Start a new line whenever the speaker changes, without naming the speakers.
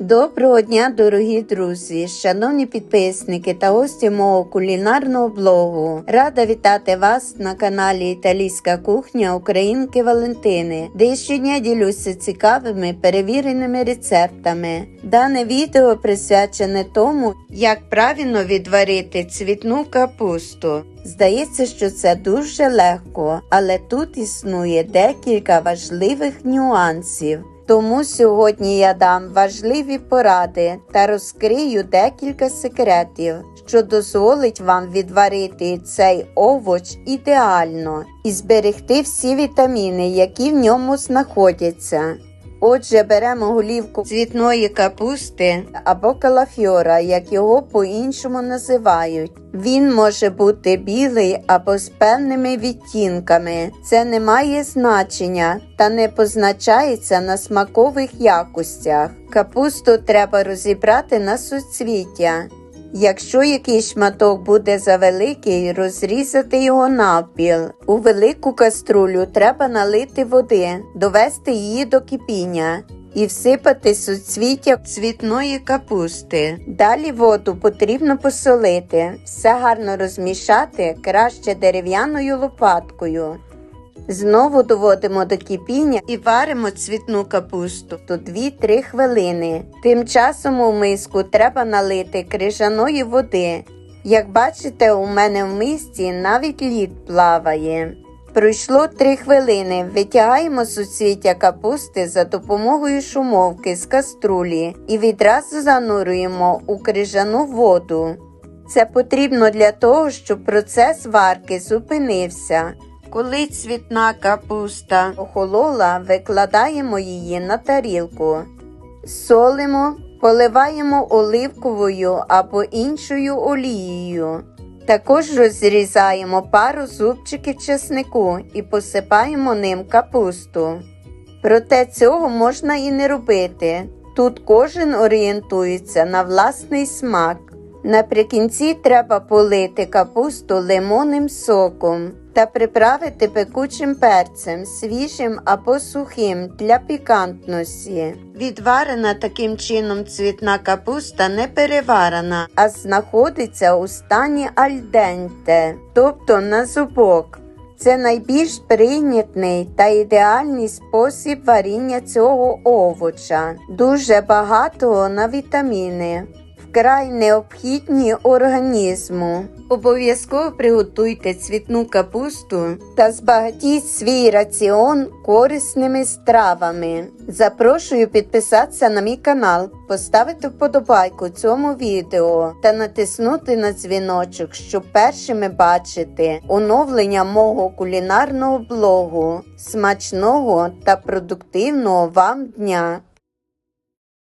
Доброго дня, дорогі друзі, шановні підписники та гості мого кулінарного блогу. Рада вітати вас на каналі Італійська кухня Українки Валентини, де щодня ділюся цікавими перевіреними рецептами. Дане відео присвячене тому, як правильно відварити цвітну капусту. Здається, що це дуже легко, але тут існує декілька важливих нюансів. Тому сьогодні я дам важливі поради та розкрию декілька секретів, що дозволить вам відварити цей овоч ідеально і зберегти всі вітаміни, які в ньому знаходяться. Отже, беремо голівку цвітної капусти або калафьора, як його по-іншому називають. Він може бути білий або з певними відтінками. Це не має значення та не позначається на смакових якостях. Капусту треба розібрати на суцвіття. Якщо якийсь шматок буде завеликий, розрізати його навпіл. У велику каструлю треба налити води, довести її до кипіння і всипати суцвіття цвітної капусти. Далі воду потрібно посолити, все гарно розмішати краще дерев'яною лопаткою. Знову доводимо до кипіння і варимо цвітну капусту то 2-3 хвилини. Тим часом у миску треба налити крижаної води. Як бачите, у мене в мисці навіть лід плаває. Пройшло 3 хвилини. Витягаємо суцвіття капусти за допомогою шумовки з каструлі і відразу занурюємо у крижану воду. Це потрібно для того, щоб процес варки зупинився. Коли цвітна капуста охолола, викладаємо її на тарілку, солимо, поливаємо оливковою або іншою олією. Також розрізаємо пару зубчиків чеснику і посипаємо ним капусту. Проте цього можна і не робити. Тут кожен орієнтується на власний смак. Наприкінці треба полити капусту лимонним соком та приправити пекучим перцем, свіжим або сухим для пікантності. Відварена таким чином цвітна капуста не переварена, а знаходиться у стані альденте, тобто на зубок. Це найбільш прийнятний та ідеальний спосіб варіння цього овоча, дуже багатого на вітаміни вкрай необхідні організму. Обов'язково приготуйте цвітну капусту та збагатіть свій раціон корисними стравами. Запрошую підписатися на мій канал, поставити вподобайку цьому відео та натиснути на дзвіночок, щоб першими бачити оновлення мого кулінарного блогу. Смачного та продуктивного вам дня!